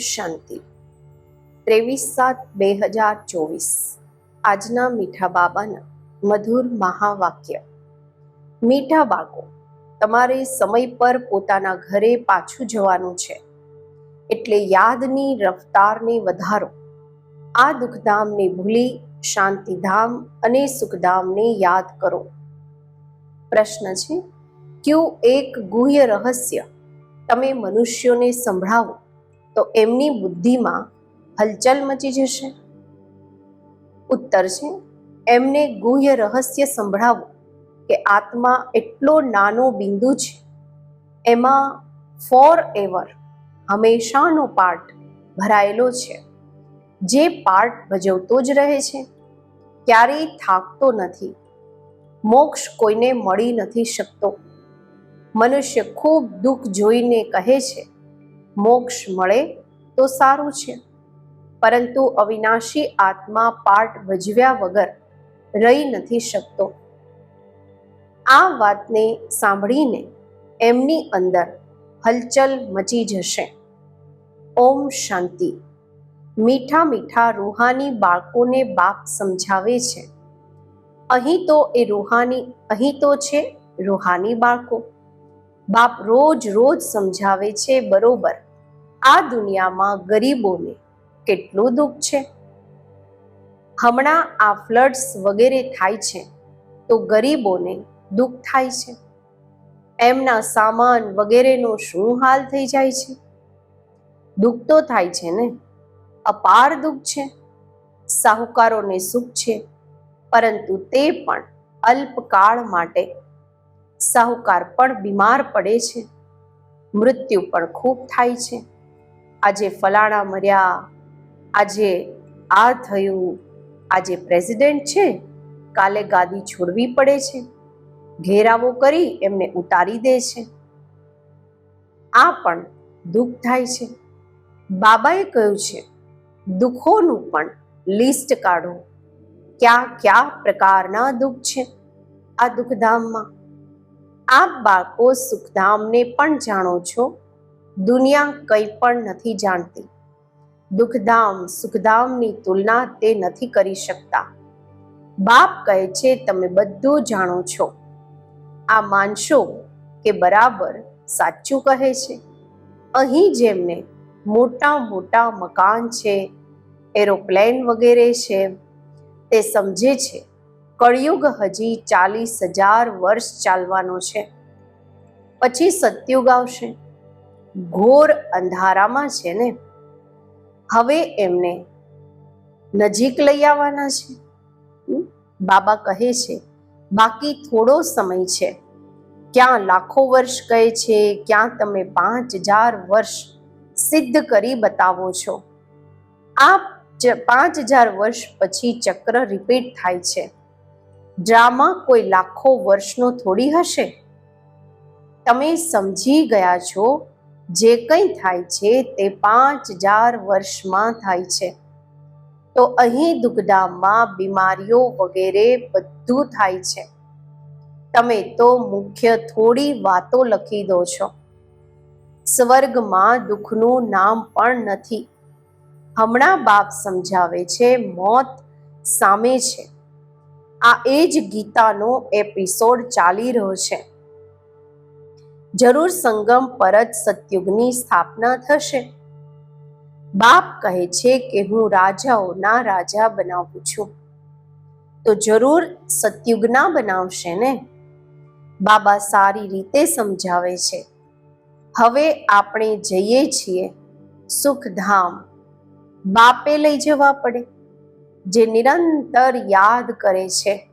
શાંતિ. ત્રેવીસ સાત બે હજાર ચોવીસ. આજના મીઠા બાબાના મધુર મહાવાક્ય. મીઠા બાકો તમારે સમય પર પોતાના ઘરે પાછું જવાનું છે. એટલે યાદની રફતારને વધારો. આ દુઃખધામને ભૂલી શાંતિધામ અને સુખધામને યાદ કરો. પ્રશ્ન છે, કયું એક ગુહ્ય રહસ્ય તમે મનુષ્યોને સંભળાવો? તો એમની બુદ્ધિમાં હલચલ મચી જશે. ઉત્તર છે, એમને ગુહ્ય રહસ્ય સંભળાવો કે આત્મા એટલો નાનો બિંદુ છે. એમાં ફોર એવર હંમેશાનો પાર્ટ ભરાયેલો છે. જે પાર્ટ ભજવતો જ રહે છે. ક્યારેય થાકતો નથી. મોક્ષ કોઈને મળી નથી શકતો. મનુષ્ય ખૂબ દુઃખ જોઈને કહે છે મોક્ષ મળે તો સારું છે. પરંતુ અવિનાશી આત્મા પાર્ટ ભજવ્યા વગર રહી નથી શકતો. આ વાતને સાંભળીને એમની અંદર હલચલ મચી જશે. ઓમ શાંતિ. મીઠા મીઠા રૂહાની બાળકોને બાપ સમજાવે છે. અહીં તો એ રૂહાની, અહીં તો છે રૂહાની બાળકો. બાપ રોજ રોજ સમજાવે છે, બરોબર, આ દુનિયામાં ગરીબોને કેટલું દુઃખ છે? હમણાં આ ફ્લડ્સ વગેરે થાય છે, તો ગરીબોને દુઃખ થાય છે. એમના સામાન વગેરેનો શું હાલ થઈ જાય છે? દુઃખ તો થાય છે ને? અપાર દુઃખ છે? સાહુકારોને સુખ છે? પરંતુ તે પણ અલ્પકાળ માટે સાહુકાર પણ બીમાર પડે છે. મૃત્યુ પણ ખૂબ થાય છે. આજે ફલાણા મર્યા, આજે આ થયું, આજે પ્રેસિડેન્ટ છે, કાલે ગાદી છોડવી પડે છે. ઘેરાવો કરી એમને ઉતારી દે છે. આ પણ દુઃખ થાય છે. બાબાએ કહ્યું છે, દુઃખોનું પણ લિસ્ટ કાઢો. ક્યાં ક્યાં પ્રકારના દુઃખ છે આ દુઃખધામમાં? આપ બાળકો સુખધામને પણ જાણો છો? દુનિયા કંઈ પણ નથી જાણતી. દુઃખધામ, સુખધામની તુલના તે નથી કરી શકતા. બાપ કહે છે, તમે બધું જાણો છો. આ માનશો કે બરાબર સાચું કહે છે? અહીં જેમને મોટા મોટા મકાન છે, એરોપ્લેન વગેરે છે, તે સમજે છે કળિયુગ હજી ચાલીસ હજાર વર્ષ ચાલવાનો છે. પછી સત્યુગ આવશે. ઘોર અંધારામાં છે ને? હવે એમને નજીક લઈ આવવાના છે. બાબા કહે છે, બાકી થોડો સમય છે. ક્યાં લાખો વર્ષ કહે છે, ક્યાં તમે પાંચ હજાર વર્ષ સિદ્ધ કરી બતાવો છો. આ પાંચ હજાર વર્ષ પછી ચક્ર રિપીટ થાય છે. ડ્રામા કોઈ લાખો વર્ષનો થોડી હશે? તમે સમજી ગયા છો, જે કંઈ થાય છે તે પાંચ હજાર વર્ષમાં થાય છે. તો અહીં દુઃખધામમાં બીમારીઓ વગેરે બધું થાય છે. તમે તો મુખ્ય થોડી વાતો લખી દો છો. સ્વર્ગમાં દુઃખનું નામ પણ નથી. હમણાં બાપ સમજાવે છે, મોત સામે છે. આ એ જ ગીતાનો એપિસોડ ચાલી રહ્યો છે. જરૂર સંગમ પર જ સતયુગની સ્થાપના થશે. બાપ કહે છે કે હું રાજાઓના રાજા બનાવું છું. તો જરૂર સતયુગના બનાવશે ને? બાબા સારી રીતે સમજાવે છે. હવે આપણે જઈએ છીએ સુખધામ. બાપે લઈ જવા પડે. જે નિરંતર યાદ કરે છે,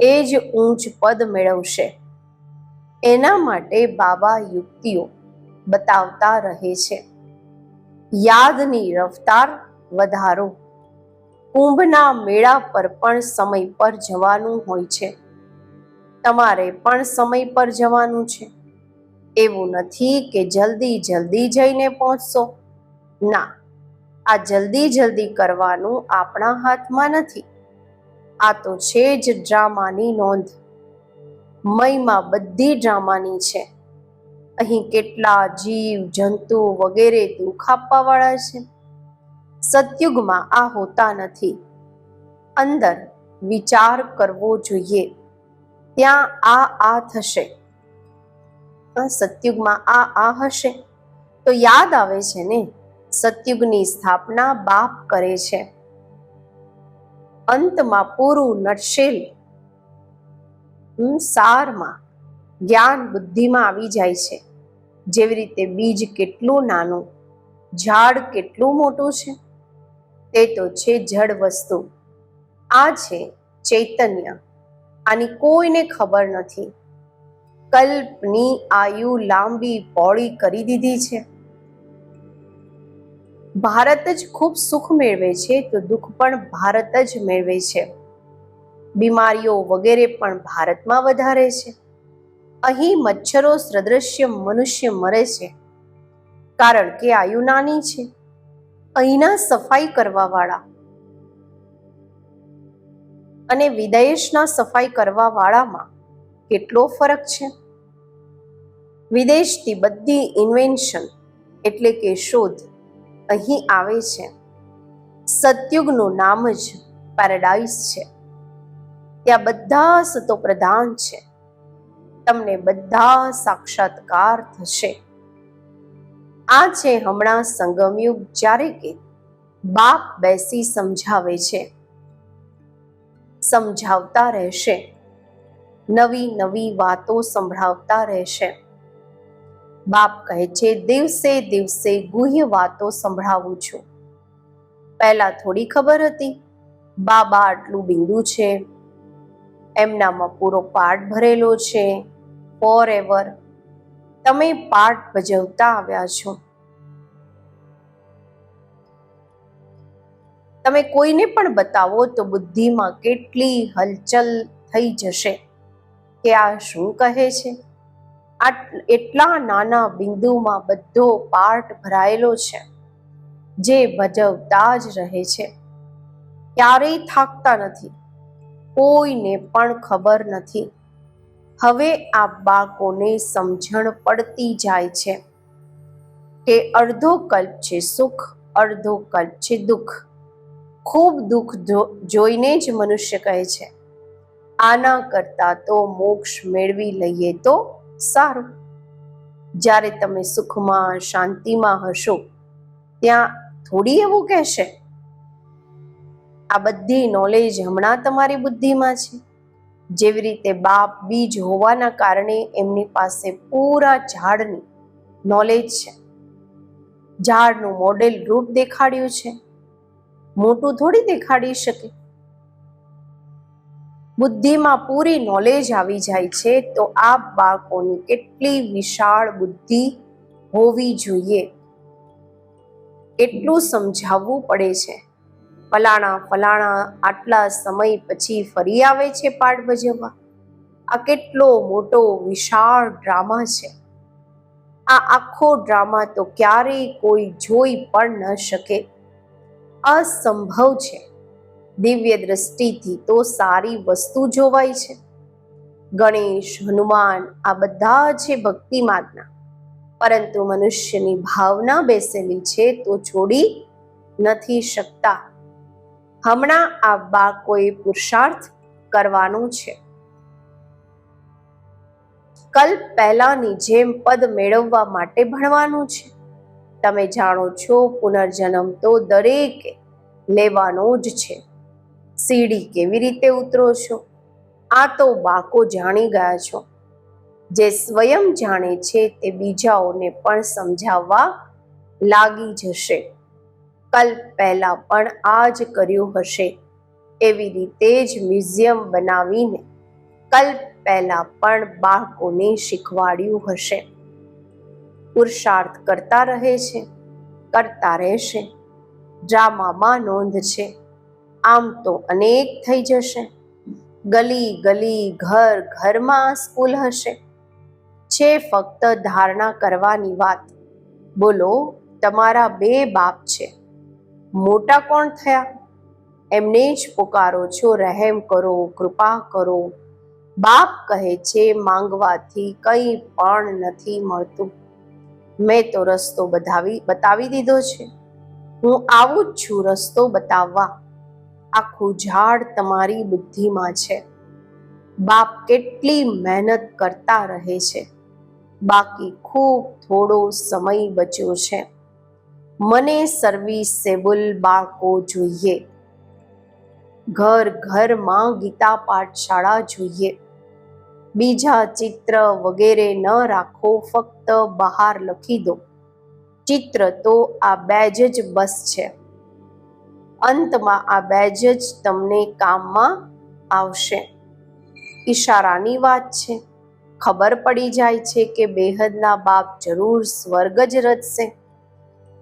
એ જ ઊંચ પદ મેળવશે. એના માટે બાબા યુક્તિઓ બતાવતા રહે છે. યાદની રફતાર વધારો. કુંભના મેળા પર પણ સમય પર જવાનું હોય છે. તમારે પણ સમય પર જવાનું છે. એવું નથી કે જલ્દી જલ્દી જઈને પહોંચશો. ના. આ જલ્દી જલ્દી કરવાનું આપણા હાથમાં નથી. આ તો છે જ ડ્રામાની નોંધ. મયમાં બધી ડ્રામાની છે. અહીં કેટલા જીવ, જંતુ વગેરે દુઃખ આપવાવાળા છે. સતયુગમાં આ હોતા નથી. અંદર વિચાર કરવો જોઈએ. ત્યાં આ આ થશે. સતયુગમાં આ આ હશે. તો યાદ આવે છે ને? સતયુગની સ્થાપના બાપ કરે છે. અંતમાં પૂરું નટશેલ સારમાં જ્ઞાન બુદ્ધિમાં આવી જાય છે. જેવી રીતે બીજ કેટલું નાનું, ઝાડ કેટલું મોટું છે, તે તો છે જડ વસ્તુ. આ છે ચૈતન્ય. આની કોઈને ખબર નથી. કલ્પની આયુ લાંબી પહોળી કરી દીધી છે. ભારત જ ખૂબ સુખ મેળવે છે, તો દુઃખ પણ ભારત જ મેળવે છે. બીમારીઓ વગેરે પણ ભારતમાં વધારે છે. અહીં મચ્છરો, સદૃશ્ય મનુષ્ય મરે છે. કારણ કે આયુ નાની છે. અહીંના સફાઈ કરવાવાળા અને વિદેશના સફાઈ કરવાવાળામાં કેટલો ફરક છે? વિદેશથી બધી ઇન્વેન્શન એટલે કે શોધ અહીં આવે છે. સતયુગનું નામ જ પેરાડાઇસ છે. ત્યાં બધા સતો પ્રધાન છે. તમને બધા સાક્ષાત્કાર થશે. આ છે હમણાં સંગમયુગ જ્યારે કે બાપ બેસી સમજાવે છે. સમજાવતા રહેશે. નવી નવી વાતો સંભળાવતા રહેશે. બાપ કહે છે, દિવસે દિવસે ગુહ્ય વાતો સંભળાવું છું. પહેલા થોડી ખબર હતી, બાબા આટલું બિંદુ છે, એમનામાં પૂરો પાઠ ભરેલો છે ફોર એવર તમે પાઠ ભજવતા આવ્યા છો. તમે કોઈને પણ બતાવો તો બુદ્ધિમાં કેટલી હલચલ થઈ જશે કે આ શું કહે છે? આ એટલા નાના બિંદુમાં બધો પાર્ટ ભરાયેલો છે, જે ભજવતા જ રહે છે. ક્યારેય થાકતા નથી, કોઈને પણ ખબર નથી. હવે આ બાળકોને સમજણ પડતી જાય છે કે અડધો કલ્પ છે સુખ, અડધો કલ્પ છે દુઃખ. ખૂબ દુઃખ જોઈને જ મનુષ્ય કહે છે, આના કરતા તો મોક્ષ મેળવી લઈએ તો સારું. જ્યારે તમે સુખમાં, શાંતિમાં હશો, ત્યાં થોડી એવું કહેશે. આ બધી નોલેજ હમણાં તમારી બુદ્ધિમાં છે. જેવી રીતે બાપ બીજ હોવાના કારણે એમની પાસે પૂરા ઝાડની નોલેજ છે. ઝાડનું મોડેલ રૂપ દેખાડ્યું છે. મોટું થોડી દેખાડી શકે. બુદ્ધિમાં પૂરી નોલેજ આવી જાય છે, તો આ બાળકોની કેટલી વિશાળ બુદ્ધિ હોવી જોઈએ? એટલું સમજાવવું પડે છે. ફલાણા ફલાણા આટલા સમય પછી ફરી આવે છે પાઠ ભજવવા. આ કેટલો મોટો વિશાળ ડ્રામા છે. આ આખો ડ્રામા તો ક્યારેય કોઈ જોઈ પણ ન શકે. અસંભવ છે. દિવ્ય દ્રષ્ટિથી તો સારી વસ્તુ જોવાય છે. ગણેશ, હનુમાન, આ બધા છે ભક્તિ માર્ગના. પરંતુ મનુષ્યની ભાવના બેસેલી છે તો છોડી નથી શકતા. હમણાં આ બાળકોએ પુરુષાર્થ કરવાનો છે. કલ્પ પહેલાની જેમ પદ મેળવવા માટે ભણવાનું છે. તમે જાણો છો પુનર્જન્મ તો દરેકે લેવાનો જ છે. સીડી કેવી રીતે ઉતરો છો? આ તો બાકો જાણી ગયા છો. જે સ્વયં જાણે છે તે બીજાઓને પણ સમજાવવા લાગી જશે. કલ્પ પહેલા પણ આ જ કર્યું હશે. એવી રીતે જ મ્યુઝિયમ બનાવીને કલ્પ પહેલા પણ બાળકોને શીખવાડ્યું હશે. પુરુષાર્થ કરતા રહે છે, કરતા રહેશે. ડ્રામામાં નોંધ છે. આમ તો અનેક થઈ જશે. ગલી ગલી ઘર ઘરમાં સ્કૂલ હશે. છે ફક્ત ધારણા કરવાની વાત. બોલો, તમારા બે બાપ છે. મોટા કોણ થયા? એમને જ પુકારો છો, રહેમ કરો, કૃપા કરો. બાપ કહે છે, માંગવાથી કંઈ પણ નથી મળતું. મેં તો રસ્તો બતાવી બતાવી દીધો છે. હું આવું જ છું રસ્તો બતાવવા. આખું ઝાડ તમારી બુદ્ધિમાં છે. બાપ કેટલી મહેનત કરતા રહે છે. બાકી ખૂબ થોડો સમય બચ્યો છે. મને સર્વિસેબલ બાળકો જોઈએ. ઘર ઘરમાં ગીતા પાઠશાળા જોઈએ. બીજા ચિત્ર વગેરે ન રાખો, ફક્ત બહાર લખી દો. ચિત્ર તો આ બે જ બસ છે. અંતમાં આ બેજ જ તમને કામમાં આવશે. ઈશારાની વાત છે. ખબર પડી જાય છે કે બેહદના બાપ જરૂર સ્વર્ગ જ રચશે.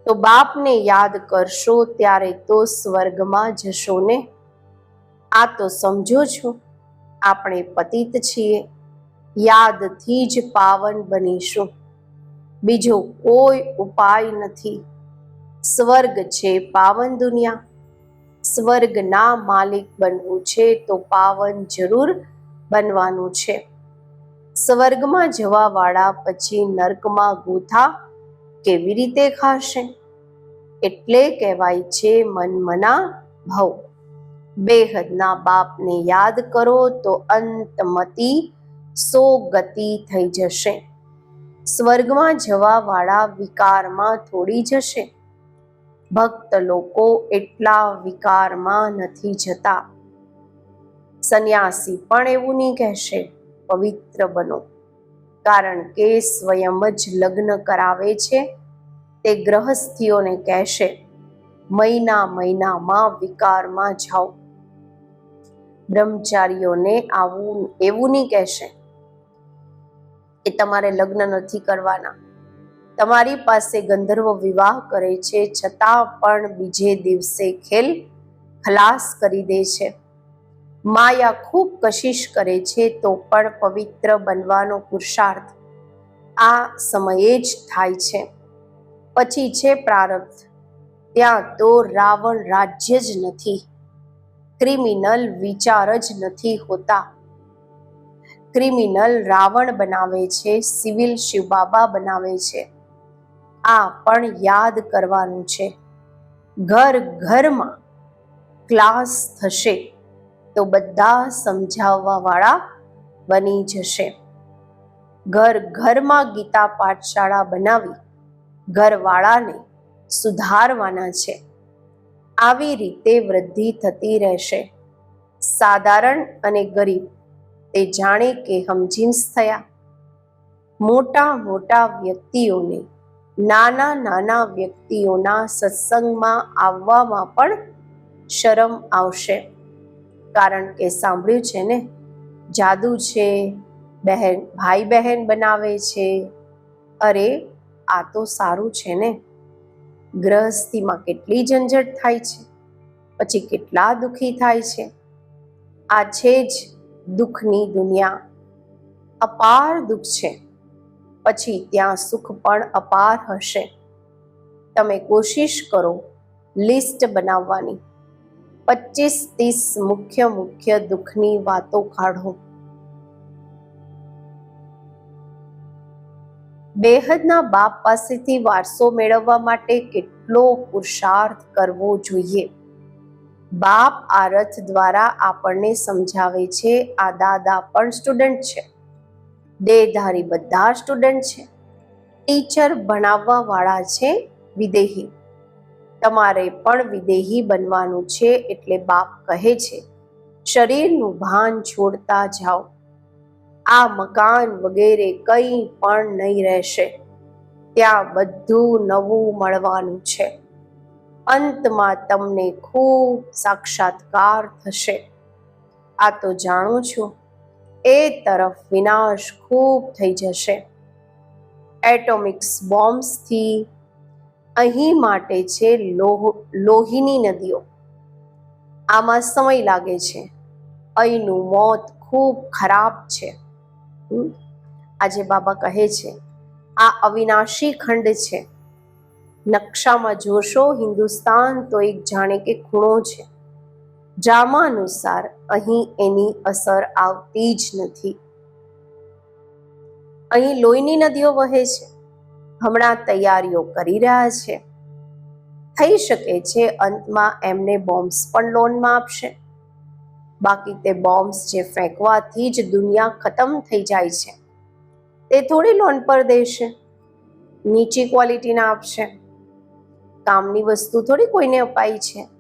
તો બાપને યાદ કરશો ત્યારે તો સ્વર્ગમાં જશો ને? આ તો સમજો છો. આપણે પતિત છીએ. યાદથી જ પાવન બનીશું. બીજો કોઈ ઉપાય નથી. સ્વર્ગ છે પાવન દુનિયા. સ્વર્ગના માલિક બનવું છે તો પાવન જરૂર બનવાનું છે. સ્વર્ગમાં જવા વાળા પછી નર્કમાં ગોથા કેવી રીતે ખાશે? એટલે કહેવાય છે મનમના ભવ. બેહદના બાપને યાદ કરો તો અંતમતી સો ગતિ થઈ જશે. સ્વર્ગમાં જવા વાળા વિકારમાં થોડી જશે. ભક્ત લોકો એટલા વિકારમાં નથી જતા. સંન્યાસી પણ એવું નહીં કહેશે, પવિત્ર બનો. કારણ કે સ્વયં જ લગ્ન કરાવે છે, તે ગ્રહસ્થીઓને કહેશે, મહિના મહિનામાં વિકારમાં જાઓ. બ્રહ્મચારીઓને આવું એવું નહીં કહેશે, એ તમારે લગ્ન નથી કરવાના. તમારી પાસે ગંધર્વ વિવાહ કરે છે, છતાં પણ બીજે દિવસે ખેલ ખલાસ કરી દે છે. માયા ખૂબ કશિશ કરે છે, તો પણ પવિત્ર બનવાનો પુરુષાર્થ આ સમયે જ થાય છે. પછી છે પ્રારબ્ધ. ત્યાં તો રાવણ રાજ્ય જ નથી. ક્રિમિનલ વિચાર જ નથી હોતા. ક્રિમિનલ રાવણ બનાવે છે, સિવિલ શિવબાબા બનાવે છે. આ પણ યાદ કરવાનું છે. ઘર ઘરમાં ક્લાસ થશે તો બધા સમજાવવાવાળા બની જશે. ઘર ઘરમાં ગીતા પાઠશાળા બનાવી ઘરવાળાને સુધારવાના છે. આવી રીતે વૃદ્ધિ થતી રહેશે. સાધારણ અને ગરીબ તે જાણે કે હમજીન્સ થયા. મોટા મોટા વ્યક્તિઓને નાના નાના વ્યક્તિઓના સત્સંગમાં આવવામાં પણ શરમ આવશે. કારણ કે સાંભળ્યું છે ને, જાદુ છે, બહેન, ભાઈ બહેન બનાવે છે. અરે, આ તો સારું છે ને. ગ્રહસ્થિમાં કેટલી ઝંઝટ થાય છે. પછી કેટલા દુઃખી થાય છે. આ છે જ દુઃખની દુનિયા. અપાર દુઃખ છે. પછી ત્યાં સુખ પણ અપાર હશે. તમે કોશિશ કરો લિસ્ટ બનાવવાની. પચીસ ત્રીસ મુખ્ય મુખ્ય દુઃખની વાતો કાઢો. બેહદના બાપ પાસેથી વારસો મેળવવા માટે કેટલો પુરુષાર્થ કરવો જોઈએ? બાપ આ રથ દ્વારા આપણને સમજાવે છે, આ દાદા પણ સ્ટુડન્ટ છે. દેહધારી બધા સ્ટુડન્ટ છે. ટીચર ભણાવવા વાળા છે વિદેહી. તમારે પણ વિદેહી બનવાનું છે એટલે બાપ કહે છે, શરીરનું ભાન છોડતા જાઓ. આ મકાન વગેરે કંઈ પણ નહીં રહેશે. ત્યાં બધું નવું મળવાનું છે. અંતમાં તમને ખૂબ સાક્ષાત્કાર થશે. આ તો જાણું છું. એ તરફ વિનાશ ખૂબ થઈ જશે. એટોમિક્સ બોમ્બ્સથી અહીં માટે છે લોહ, લોહીની નદીઓ. આમાં સમય લાગે છે. અહીંનું મોત ખૂબ ખરાબ છે. આજે બાબા કહે છે, આ અવિનાશી ખંડ છે. નકશામાં જોશો, હિન્દુસ્તાન તો એક જાણે કે ખૂણો છે. ડ્રામા અનુસાર અહીં એની અસર આવતી જ નથી. અહીં લોહીની નદીઓ વહે છે. હમણાં તૈયારીઓ કરી રહ્યા છે. થઈ શકે છે અંતમાં એમને બોમ્બ્સ પણ લોનમાં આપશે. બાકી તે બોમ્બ્સ જે ફેંકવાથી જ દુનિયા ખતમ થઈ જાય છે. તે થોડી લોન પર દેશે. નીચી ક્વોલિટીના આપશે. કામની વસ્તુ થોડી કોઈને અપાઈ છે.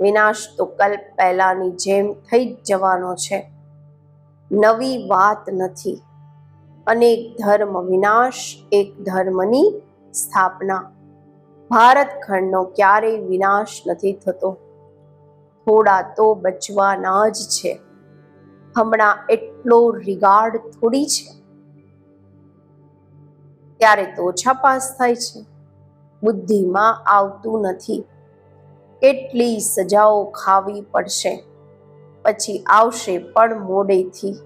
વિનાશ તો કલ્પ પહેલાની જેમ થઈ જ જવાનો છે. નવી વાત નથી. અનેક ધર્મ વિનાશ, એક ધર્મની સ્થાપના. ભારત ખંડનો ક્યારેય વિનાશ નથી થતો. થોડા તો બચવાના જ છે. હમણાં એટલો રિગાર્ડ થોડી છે. ત્યારે તો ઓછા પાસ થાય છે. બુદ્ધિમાં આવતું નથી. કેટલી સજાઓ ખાવી પડશે. પછી આવશે પણ મોડેથી.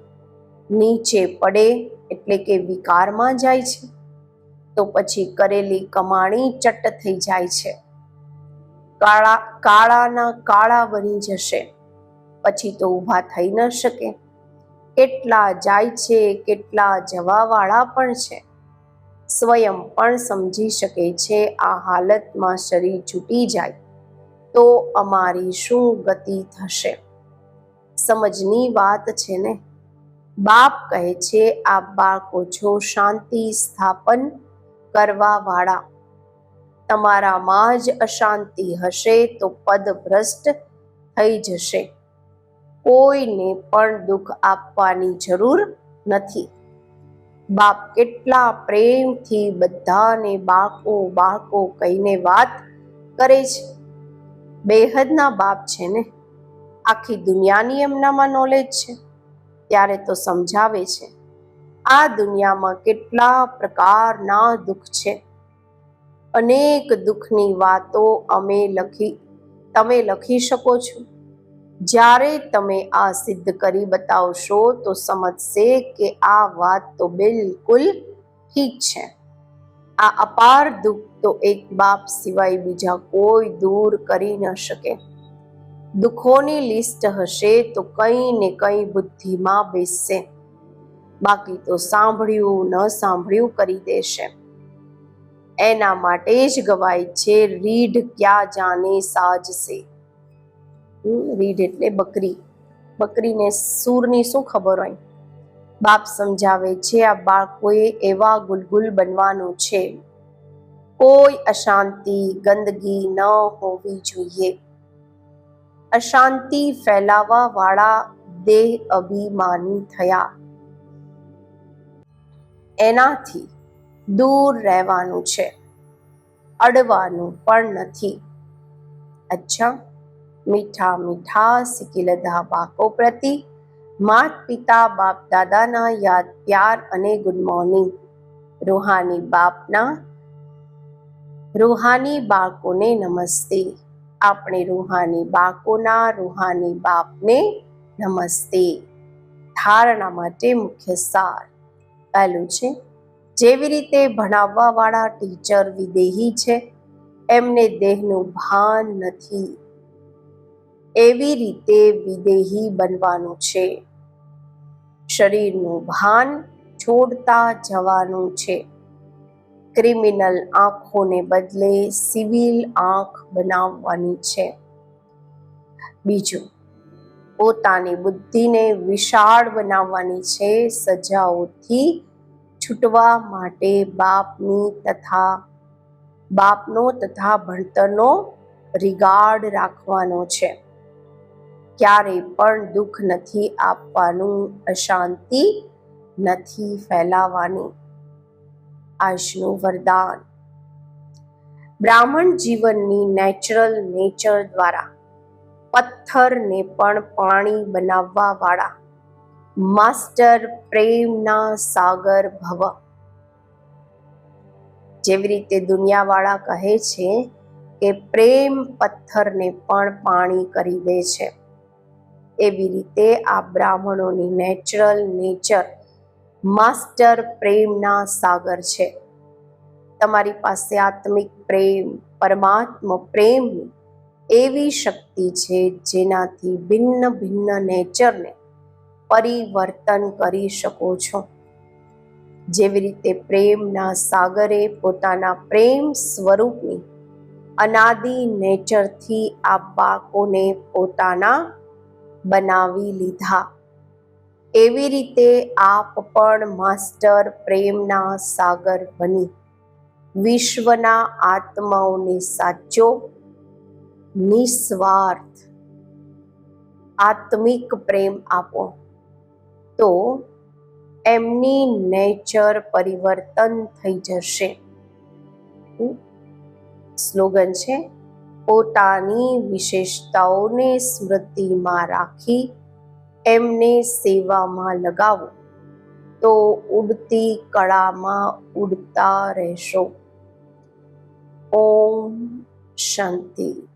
નીચે પડે એટલે કે વિકારમાં જાય છે. તો પછી કરેલી કમાણી ચટ્ટ થઈ જાય છે. કાળા, કાળાના કાળા બની જશે. પછી તો ઊભા થઈ ન શકે. કેટલા જાય છે, કેટલા જવાવાળા પણ છે. સ્વયં પણ સમજી શકે છે, આ હાલતમાં શરીર છૂટી જાય. તો અમારી શું ગતિ થશે? સમજની વાત છે ને? બાપ કહે છે, આ બાળકો છો શાંતિ સ્થાપન કરવા વાળા તમારામાં જ અશાંતિ હશે તો પદભ્રષ્ટ થઈ જશે. કોઈને પણ દુઃખ આપવાની જરૂર નથી. બાપ કેટલા પ્રેમથી બધાને બાળકો બાળકો કહીને વાત કરે છે. બેહદના બાપ છે ને? આખી દુનિયાની એમનામાં નોલેજ છે. ત્યારે તો સમજાવે છે. આ દુનિયામાં કેટલા પ્રકારના દુઃખ છે. અનેક દુઃખની વાતો અમે લખી, તમે લખી શકો છો. જ્યારે તમે આ સિદ્ધ કરી બતાવશો, તો સમજશે કે આ વાત તો બિલકુલ ઠીક છે. આ અપાર દુઃખ તો એક બાપ સિવાય બીજા કોઈ દૂર કરી ન શકે. દુઃખોની લિસ્ટ હશે તો કંઈ ને કંઈ બુદ્ધિમાં બેસશે. બાકી તો સાંભળ્યું ન સાંભળ્યું કરી દેશે. એના માટે જ ગવાય છે, રીઢ ક્યાં જાને સાજશે? રીઢ એટલે બકરી. બકરીને સૂરની શું ખબર હોય? બાપ સમજાવે છે, આ બાળકોએ એવા ગુલગુલ બનવાનું છે. કોઈ અશાંતિ ગંદકી ન હોવી જોઈએ. અશાંતિ ફેલાવા વાળા દેહ અભિમાની થયા. એનાથી દૂર રહેવાનું છે. અડવાનું પણ નથી. અચ્છા, મીઠા મીઠા સિકિલધા બાકો પ્રતિ માત પિતા બાપ દાદાના યાદ પ્યાર અને ગુડ મોર્નિંગ. રૂહાની બાપના રૂહાની બાળકોને નમસ્તે. આપણે રૂહાની બાળકોના રૂહાની બાપને નમસ્તે. ધારણા માટે મુખ્ય સાર. પહેલું છે, જેવી રીતે ભણાવવાવાળા ટીચર વિદેહી છે, એમને દેહનું ભાન નથી. એવી રીતે વિદેહી બનવાનું છે. શરીરનું ભાન છોડતા જવાનું છે. ક્રિમિનલ આંખોને બદલે સિવિલ આંખ બનાવવાની છે. બીજું, પોતાની બુદ્ધિને વિશાળ બનાવવાની છે સજાઓથી છૂટવા માટે બાપની તથા, બાપનો તથા ભણતરનો રિગાર્ડ રાખવાનો છે. ક્યારે પણ દુઃખ નથી આપવાનું, અશાંતિ નથી ફેલાવાની. આજનું વરદાન. બ્રાહ્મણ જીવનની નેચરલ નેચર દ્વારા પથ્થરને પણ પાણી બનાવવા વાળા માસ્ટર પ્રેમના સાગર ભવ. જેવી રીતે દુનિયાવાળા કહે છે કે પ્રેમ પથ્થરને પણ પાણી કરી દે છે. એવી રીતે આ બ્રાહ્મણોની નેચરલ નેચર માસ્ટર પ્રેમના સાગર છે. તમારી પાસે આત્મિક પ્રેમ, પરમાત્મ પ્રેમની એવી શક્તિ છે જેનાથી ભિન્ન ભિન્ન નેચરને પરિવર્તન કરી શકો છો. જેવી રીતે પ્રેમના સાગરે પોતાના પ્રેમ સ્વરૂપની અનાદિ નેચરથી આ બાળકોને પોતાના બનાવી લીધા. એવી રીતે આપ પણ માસ્ટર પ્રેમના સાગર બની. વિશ્વના આત્માઓને સાચો, નિસ્વાર્થ, આત્મિક પ્રેમ આપો. તો એમની નેચર પરિવર્તન થઈ જશે. સ્લોગન છે, પોતાની વિશેષતાઓને સ્મૃતિમાં રાખી એમને સેવામાં લગાવો. તો ઉડતી કળામાં ઉડતા રહેશો. ઓમ શાંતિ.